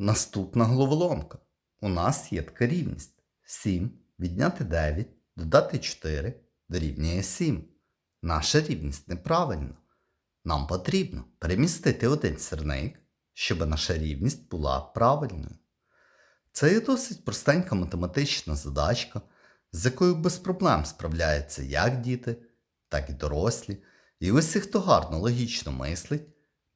Наступна головоломка. У нас є така рівність. 7 відняти 9, додати 4 дорівнює 7. Наша рівність неправильна. Нам потрібно перемістити один сірник, щоб наша рівність була правильною. Це є досить простенька математична задачка, з якою без проблем справляються як діти, так і дорослі. І усі, хто гарно логічно мислить,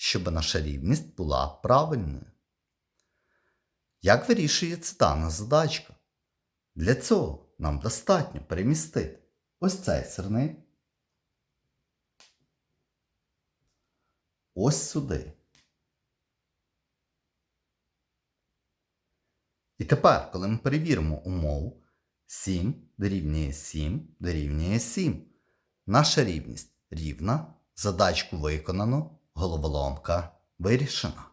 щоб наша рівність була правильною. Як вирішується дана задачка? Для цього нам достатньо перемістити ось цей сирник ось сюди. І тепер, коли ми перевіримо умову, 7 дорівнює 7 дорівнює 7. Наша рівність рівна, задачку виконано, головоломка вирішена.